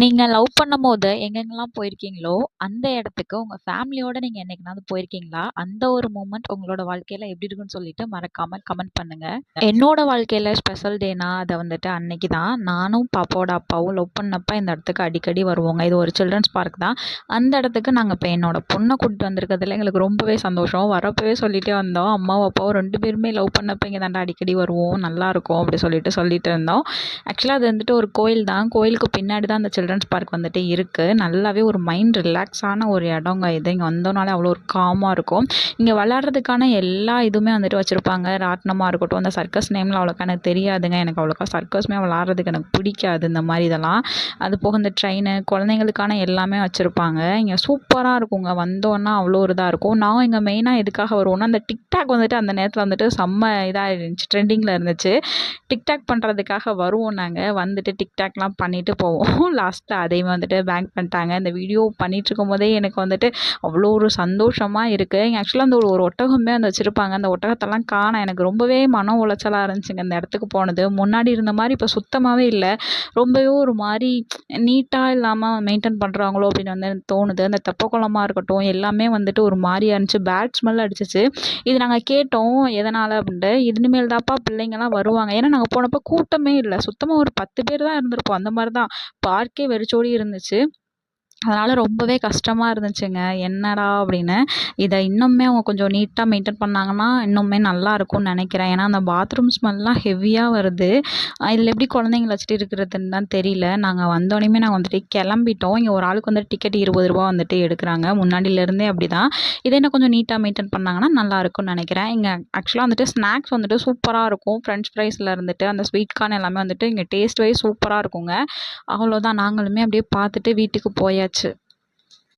நீங்கள் லவ் பண்ணும்போது எங்கெங்கெல்லாம் போயிருக்கீங்களோ, அந்த இடத்துக்கு உங்க ஃபேமிலியோட நீங்க என்னைக்குனாவது போயிருக்கீங்களா? அந்த ஒரு மூமெண்ட் உங்களோட வாழ்க்கையில எப்படி இருக்குன்னு சொல்லிட்டு மறக்காம கமெண்ட் பண்ணுங்க. என்னோட வாழ்க்கையில ஸ்பெஷல் டேனா, அதை வந்துட்டு அன்னைக்கு தான். நானும் பாப்பாவோட அப்பாவும் லவ் பண்ணப்ப இந்த இடத்துக்கு அடிக்கடி வருவோங்க. இது ஒரு சில்ட்ரன்ஸ் பார்க் தான். அந்த இடத்துக்கு நாங்க இப்போ என்னோட பொண்ண கூட்டிட்டு வந்திருக்கிறதுல எங்களுக்கு ரொம்பவே சந்தோஷம். வரப்பவே சொல்லிட்டே வந்தோம். அம்மாவும், அப்பாவும் 2 பேருமே லவ் பண்ணப்ப இங்க தான்டா அடிக்கடி வருவோம். நல்லாருக்கும் அப்படி சொல்லிட்டு சொல்லிட்டு இருந்தோம். ஆக்சுவலா அது வந்துட்டு ஒரு கோயில் தான். கோயிலுக்கு பின்னாடி தான் அந்த சில்ட்ரன்ஸ் பார்க் வந்துட்டு இருக்குது நல்லாவே ஒரு மைண்ட் ரிலாக்ஸான ஒரு இடங்க இது. இங்கே வந்தோம்னாலே அவ்வளோ ஒரு காமாக இருக்கும். இங்கே விளாட்றதுக்கான எல்லா இதுவுமே வந்துட்டு வச்சுருப்பாங்க ராட்டினமாக இருக்கட்டும், அந்த சர்க்கஸ் நேமில் அவ்வளோக்கா எனக்கு தெரியாதுங்க. எனக்கு அவ்வளோக்கா சர்க்கஸ்மே விளாட்றதுக்கு எனக்கு பிடிக்காது இந்த மாதிரி இதெல்லாம். அது போக இந்த ட்ரெயின் குழந்தைங்களுக்கான எல்லாமே வச்சுருப்பாங்க இங்கே சூப்பராக இருக்குங்க. வந்தோன்னா அவ்வளோ ஒரு இதாக இருக்கும். நான் இங்கே மெயினாக எதுக்காக வருவோன்னா அந்த டிக்டாக் வந்துட்டு அந்த நேரத்தில் வந்துட்டு செம்ம இதாக இருந்துச்சு. ட்ரெண்டிங்கில் இருந்துச்சு. டிக்டாக் பண்ணுறதுக்காக வருவோம் நாங்கள் வந்துட்டு டிக்டாக்லாம் பண்ணிட்டு போவோம். லாஸ்ட்டாக அதையும் வந்துட்டு பேங்க் பண்ணிட்டாங்க. இந்த வீடியோ பண்ணிட்டுருக்கும்போதே எனக்கு வந்துட்டு அவ்வளோ ஒரு சந்தோஷமாக இருக்குது ஆக்சுவலாக அந்த ஒரு ஒரு ஒட்டகமே வந்து வச்சுருப்பாங்க அந்த ஒட்டகத்தெல்லாம் காணோம். எனக்கு ரொம்பவே மன உளைச்சலாக இருந்துச்சுங்க இந்த இடத்துக்கு போனது. முன்னாடி இருந்த மாதிரி இப்போ சுத்தமாகவே இல்லை ரொம்பவே ஒரு மாதிரி நீட்டாக இல்லாமல் மெயின்டைன் பண்ணுறாங்களோ அப்படின்னு வந்து எனக்கு தோணுது. அந்த தெப்பக்குளமா இருக்கட்டும், எல்லாமே வந்துட்டு ஒரு மாரியா இருந்துச்சு. பேட் ஸ்மெல் அடிச்சுச்சு. இது நாங்கள் கேட்டோம். எதனால் அப்படின்ட்டு. இனிமேல் தான்ப்பா பிள்ளைங்கள்லாம் வருவாங்க. ஏன்னா நாங்கள் போனப்போ கூட்டமே இல்லை சுத்தமாக ஒரு 10 பேர் தான் இருந்திருப்போம். அந்த மாதிரி தான். பார்க்கே வெறிச்சோடி இருந்துச்சு. அதனால் ரொம்பவே கஷ்டமாக இருந்துச்சுங்க. என்னடா அப்படின்னு. இதை இன்னுமே அவங்க கொஞ்சம் நீட்டாக மெயின்டைன் பண்ணாங்கன்னா, இன்னுமே நல்லாயிருக்கும்னு நினைக்கிறேன் ஏன்னா அந்த பாத்ரூம் ஸ்மெல்லாம் ஹெவியாக வருது. இதில் எப்படி குழந்தைங்கள வச்சுட்டு இருக்கிறதுன்னு தான் தெரியல. நாங்கள் வந்தோடனே நாங்கள் வந்துட்டு கிளம்பிட்டோம் இங்கே ஒரு ஆளுக்கு வந்துட்டு டிக்கெட் இருபது ரூபா வந்துட்டு எடுக்கிறாங்க முன்னாடியிலேருந்தே அப்படி அப்படிதான். இதை இன்னும் கொஞ்சம் நீட்டாக மெயின்டைன் பண்ணாங்கன்னா நல்லாருக்கும்னு நினைக்கிறேன் இங்கே ஆக்சுவலாக வந்துட்டு ஸ்நாக்ஸ் வந்துட்டு சூப்பராக இருக்கும். ஃப்ரெஞ்ச் ஃப்ரைஸில் இருந்துட்டு அந்த ஸ்வீட் கார்ன் எல்லாமே வந்துட்டு இங்கே டேஸ்ட் வைஸ் சூப்பராக இருக்குங்க. அவ்வளோதான் நாங்களுமே அப்படியே பார்த்துட்டு வீட்டுக்கு போயாச்சு. গেছে